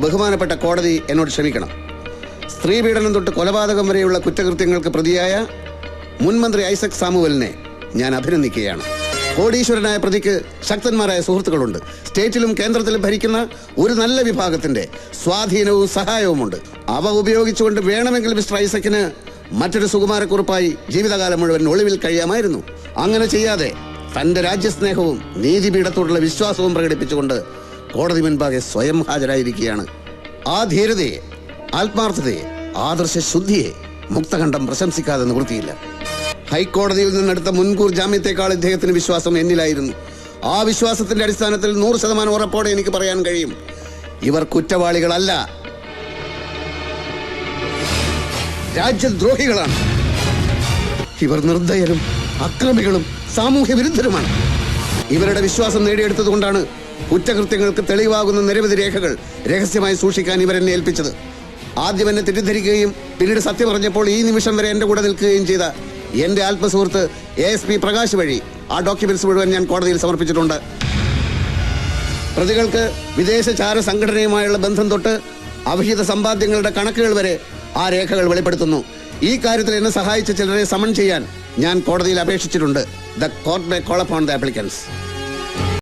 ബഹുമാനപ്പെട്ട കോടതി എന്നോട് ക്ഷമിക്കണം. സ്ത്രീ പീഡനം തൊട്ട് കൊലപാതകം വരെയുള്ള കുറ്റകൃത്യങ്ങൾക്ക് പ്രതിയായ മുൻമന്ത്രി ഐസക് സാമുവലിനെ ഞാൻ അഭിനന്ദിക്കുകയാണ്. കോടീശ്വരനായ പ്രതിക്ക് ശക്തന്മാരായ സുഹൃത്തുക്കളുണ്ട്. സ്റ്റേറ്റിലും കേന്ദ്രത്തിലും ഭരിക്കുന്ന ഒരു നല്ല വിഭാഗത്തിന്റെ സ്വാധീനവും സഹായവുമുണ്ട്. അവ ഉപയോഗിച്ചുകൊണ്ട് വേണമെങ്കിൽ മിസ്റ്റർ ഐസക്കിന് മറ്റൊരു സുകുമാരക്കുറിപ്പായി ജീവിതകാലം മുഴുവൻ ഒളിവിൽ കഴിയാമായിരുന്നു. അങ്ങനെ ചെയ്യാതെ തന്റെ രാജ്യസ്നേഹവും നീതിപീഠത്തോടുള്ള വിശ്വാസവും പ്രകടിപ്പിച്ചുകൊണ്ട് കോടതി മുൻപാകെ സ്വയം ഹാജരായിരിക്കുകയാണ്. ആ ധീരതയെ ആത്മാർത്ഥതയെ ആദർശ ശുദ്ധിയെ മുക്തകണ്ഠം പ്രശംസിക്കാതെ നിവൃത്തിയില്ല ഹൈക്കോടതിയിൽ നിന്നെടുത്ത മുൻകൂർ ജാമ്യത്തെക്കാൾ ഇദ്ദേഹത്തിന് വിശ്വാസം എന്നിലായിരുന്നു. ആ വിശ്വാസത്തിന്റെ അടിസ്ഥാനത്തിൽ നൂറ് ശതമാനം ഉറപ്പോടെ എനിക്ക് പറയാൻ കഴിയും. ഇവർ കുറ്റവാളികളല്ല. രാജ്യദ്രോഹികളാണ് ഇവർ നിർദ്ദയരും അക്രമികളും സാമൂഹ്യ വിരുദ്ധരുമാണ് ഇവരുടെ വിശ്വാസം നേടിയെടുത്തതുകൊണ്ടാണ് കുറ്റകൃത്യങ്ങൾക്ക് തെളിവാകുന്ന നിരവധി രേഖകൾ രഹസ്യമായി സൂക്ഷിക്കാൻ ഇവരെന്നെ ഏൽപ്പിച്ചത്. ആദ്യം എന്നെ തെറ്റിദ്ധരിക്കുകയും പിന്നീട് സത്യം പറഞ്ഞപ്പോൾ ഈ നിമിഷം വരെ എന്റെ കൂടെ നിൽക്കുകയും ചെയ്ത എന്റെ ആത്മസുഹൃത്ത് എ എസ് പി പ്രകാശ് വഴി ആ ഡോക്യുമെന്റ്സ് മുഴുവൻ ഞാൻ കോടതിയിൽ സമർപ്പിച്ചിട്ടുണ്ട്. പ്രതികൾക്ക് വിദേശ ചാര സംഘടനയുമായുള്ള ബന്ധം തൊട്ട് അവിഹിത സമ്പാദ്യങ്ങളുടെ കണക്കുകൾ വരെ ആ രേഖകൾ വെളിപ്പെടുത്തുന്നു. ഈ കാര്യത്തിൽ എന്നെ സഹായിച്ച ചിലരെ സമൺ ചെയ്യാൻ ഞാൻ കോടതിയിൽ അപേക്ഷിച്ചിട്ടുണ്ട്. The court may call upon the applicants.